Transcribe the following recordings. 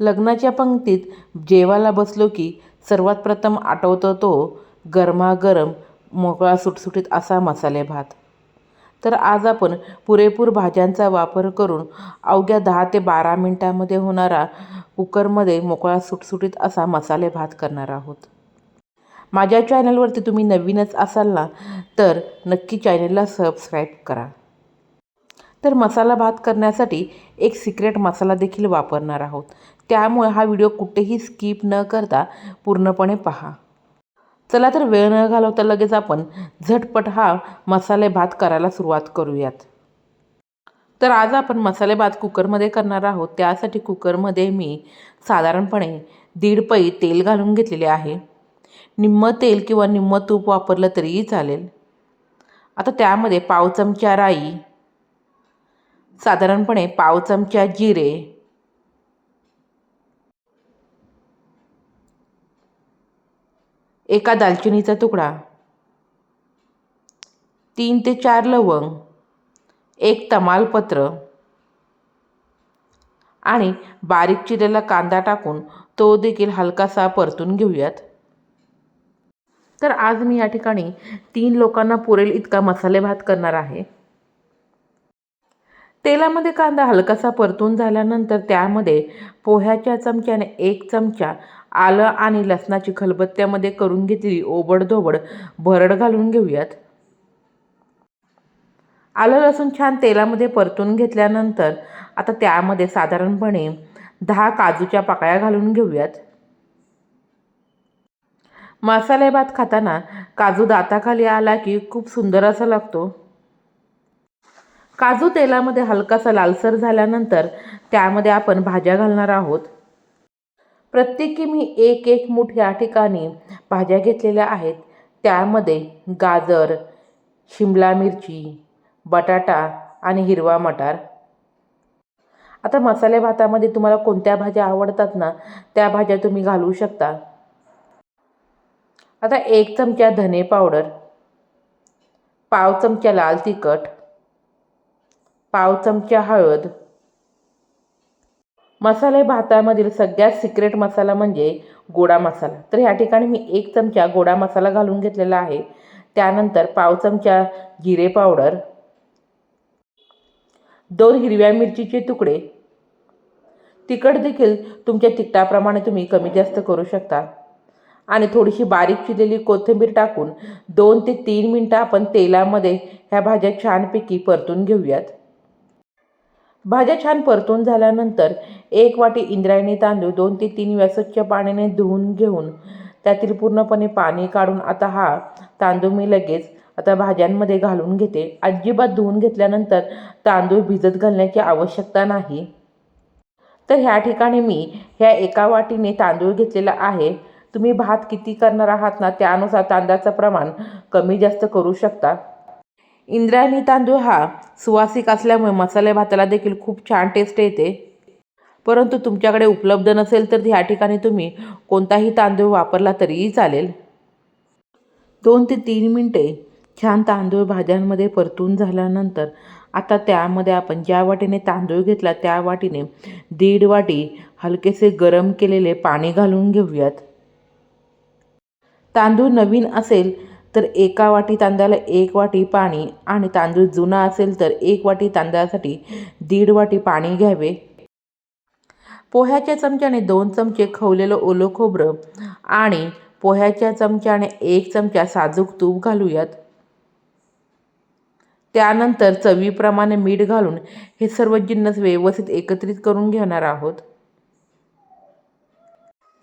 लग्नाच्या पंक्तीत जेवायला बसलो की सर्वात प्रथम आठवतो तो गरमागरम मोकळा सुटसुटीत असा मसाले भात. तर आज आपण पुरेपूर भाज्यांचा वापर करून अवघ्या दहा ते बारा मिनटामध्ये होणारा कुकरमध्ये मोकळा सुटसुटीत असा मसाले भात करणार आहोत. माझ्या चॅनलवरती तुम्ही नवीनच असाल ना तर नक्की चॅनलला सबस्क्राईब करा. तर मसाला भात करण्यासाठी एक सिक्रेट मसाला देखील वापरणार आहोत. त्यामुळे हा व्हिडिओ कुठेही स्किप न करता पूर्णपणे पहा. चला तर वेळ न घालवता लगेच आपण झटपट हा मसाले भात करायला सुरुवात करूयात. तर आज आपण मसाले भात कुकरमध्ये करणार आहोत. त्यासाठी कुकरमध्ये मी साधारणपणे दीड पै तेल घालून घेतलेले आहे. निम्म तेल किंवा निम्म तूप वापरलं तरीही चालेल. आता त्यामध्ये पाव चमचा राई साधारणपणे पाव चमचा जिरे. एका दालचिनीचा तुकडा. तीन ते चार लवंग. एक तमालपत्र. आणि बारीक चिरलेला कांदा टाकून तो देखील हलकासा परतून घेऊयात. तर आज मी या ठिकाणी तीन लोकांना पुरेल इतका मसाले भात करणार आहे. तेलामध्ये कांदा हलकासा परतून झाल्यानंतर त्यामध्ये पोह्याच्या चमच्याने एक चमचा आलं आणि लसणाची खलबत्त्यामध्ये करून घेतलेली ओबडधोबड भरड घालून घेऊयात. आलं लसूण छान तेलामध्ये परतून घेतल्यानंतर आता त्यामध्ये साधारणपणे दहा काजूच्या पाकळ्या घालून घेऊयात. मसाले भात खाताना काजू दाताखाली आला की खूप सुंदर असा लागतो. काजू तेलामध्ये हलकासा लालसर झाल्यानंतर त्यामध्ये आपण भाज्या घालणार आहोत. प्रत्येकी मी एक एक मूठ या ठिकाणी भाज्या घेतलेल्या आहेत. त्यामध्ये गाजर शिमला मिरची बटाटा आणि हिरवा मटार. आता मसाले भातामध्ये तुम्हाला कोणत्या भाज्या आवडतात ना त्या भाज्या तुम्ही घालू शकता. आता एक चमचा धने पावडर पाव चमचा लाल तिखट पाव चमचा हळद. मसाले भातामधील सगळ्यात सिक्रेट मसाला म्हणजे गोडा मसाला. तर ह्या ठिकाणी मी एक चमचा गोडा मसाला घालून घेतलेला आहे. त्यानंतर पाव चमचा जिरे पावडर. दोन हिरव्या मिरचीचे तुकडे. तिखट देखील तुमच्या तिखटाप्रमाणे तुम्ही कमी जास्त करू शकता. आणि थोडीशी बारीक चिरलेली कोथिंबीर टाकून दोन ते तीन मिनटं आपण तेलामध्ये ह्या भाज्या छानपैकी परतून घेऊयात. भाज्या छान परतून झाल्यानंतर एक वाटी इंद्रायणी तांदूळ दोन ते तीन वेळा स्वच्छ पाण्याने धुवून घेऊन त्यातील पूर्णपणे पाणी काढून आता हा तांदूळ मी लगेच आता भाज्यांमध्ये घालून घेते. अजिबात धुवून घेतल्यानंतर तांदूळ भिजत घालण्याची आवश्यकता नाही. तर ह्या ठिकाणी मी ह्या एका वाटीने तांदूळ घेतलेला आहे. तुम्ही भात किती करणार आहात ना त्यानुसार तांदळाचं प्रमाण कमी जास्त करू शकता. इंद्रायणी तांदूळ हा सुवासिक असल्यामुळे मसाले भाताला देखील खूप छान टेस्ट येते. परंतु तुमच्याकडे उपलब्ध नसेल तर ह्या ठिकाणी तुम्ही कोणताही तांदूळ वापरला तरीही चालेल. दोन ते तीन मिनटे छान तांदूळ भाज्यांमध्ये परतून झाल्यानंतर आता त्यामध्ये आपण ज्या वाटीने तांदूळ घेतला त्या वाटीने दीड वाटी हलकेसे गरम केलेले पाणी घालून घेऊयात. तांदूळ नवीन असेल तर एका वाटी तांदळाला एक वाटी पाणी आणि तांदूळ जुना असेल तर एक वाटी तांदळासाठी दीड वाटी पाणी घ्यावे. पोह्याच्या चमच्याने दोन चमचे खवलेलं ओलं खोबरं आणि पोह्याच्या चमच्याने एक चमचा साजूक तूप घालूयात. त्यानंतर चवीप्रमाणे मीठ घालून हे सर्व जिन्नस व्यवस्थित एकत्रित करून घेणार आहोत.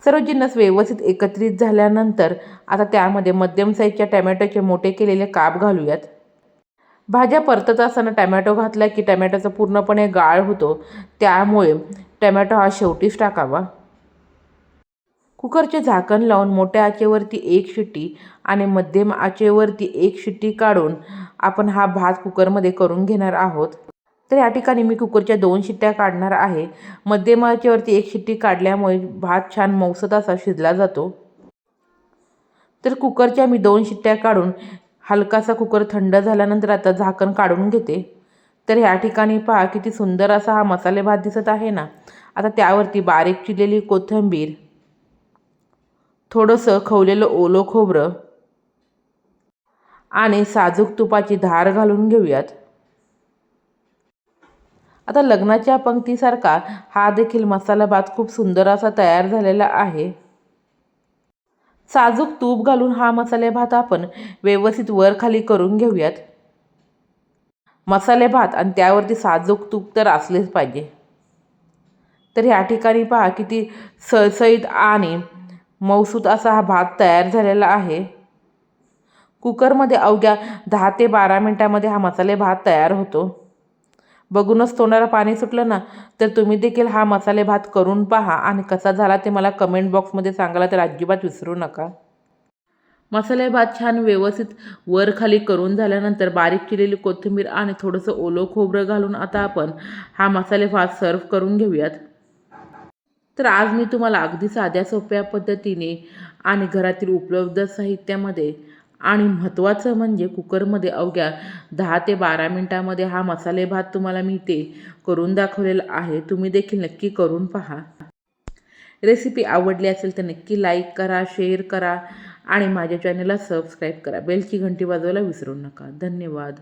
सर्व जिन्नस व्यवस्थित एकत्रित झाल्यानंतर आता त्यामध्ये मध्यम साईजच्या टमॅटोचे मोठे केलेले काप घालूयात. भाज्या परतत असताना टमॅटो घातला की टॅमॅटोचा पूर्णपणे गाळ होतो. त्यामुळे टमॅटो हा शेवटीच टाकावा. कुकरचे झाकण लावून मोठ्या आचेवरती एक शिट्टी आणि मध्यम आचेवरती एक शिट्टी काढून आपण हा भात कुकरमध्ये करून घेणार आहोत. तर या ठिकाणी मी कुकरच्या दोन शिट्ट्या काढणार आहे. मध्यमाच्यावरती एक शिट्टी काढल्यामुळे भात छान मौसत असा शिजला जातो. तर कुकरच्या मी दोन शिट्ट्या काढून हलकासा कुकर थंड झाल्यानंतर आता झाकण काढून घेते. तर ह्या ठिकाणी पहा किती सुंदर असा हा मसाले भात दिसत आहे ना. आता त्यावरती बारीक चिरलेली कोथिंबीर थोडंसं खवलेलं ओलं खोबरं आणि साजूक तुपाची धार घालून घेऊयात. आता लग्नाच्या पंक्तीसारखा हा देखील मसाला भात खूप सुंदर असा तयार झालेला आहे. साजूक तूप घालून हा मसाले भात आपण व्यवस्थित वर खाली करून घेऊयात. मसाले भात आणि त्यावरती साजूक तूप तर असलेच पाहिजे. तर ह्या ठिकाणी पहा किती सळसळीत आणि मौसूत असा हा भात तयार झालेला आहे. कुकरमध्ये अवघ्या दहा ते बारा मिनटामध्ये हा मसाले भात तयार होतो. बघूनच तोंडाला पाणी सुटलं ना तर तुम्ही देखील हा मसाले भात करून पहा. आणि कसा झाला ते मला कमेंट बॉक्समध्ये सांगायला तर अजिबात विसरू नका. मसाले भात छान व्यवस्थित वर खाली करून झाल्यानंतर बारीक केलेली कोथिंबीर आणि थोडंसं ओलं खोबरं घालून आता आपण हा मसाले भात सर्व करून घेऊयात. तर आज मी तुम्हाला अगदी साध्या सोप्या पद्धतीने आणि घरातील उपलब्ध साहित्यामध्ये आणि महत्त्वाचं म्हणजे कुकरमध्ये अवघ्या दहा ते बारा मिनटामध्ये हा मसाले भात तुम्हाला मी ते करून दाखवलेला आहे. तुम्ही देखील नक्की करून पहा. रेसिपी आवडली असेल तर नक्की लाईक करा शेअर करा आणि माझ्या चॅनलला सबस्क्राईब करा. बेलची घंटी वाजवायला विसरू नका. धन्यवाद.